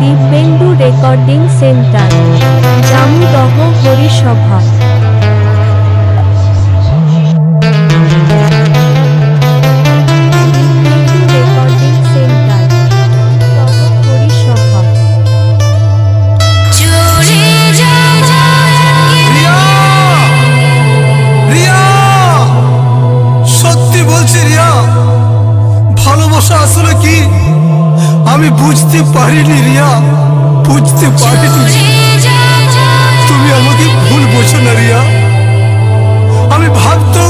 Dibyendu recording centre Jamudah Harisabha recording centre দহ হরিসভা চলে যাওয়া রিয়া! রিয়া! সত্যি বলছি রিয়া ভালোবাসা আসলে কি? আমি বুঝতে পারিনি রিয়া বুঝতে পারিনি। তুমি আমাকে ভুল বোঝো না রিয়া। আমি ভাবতেও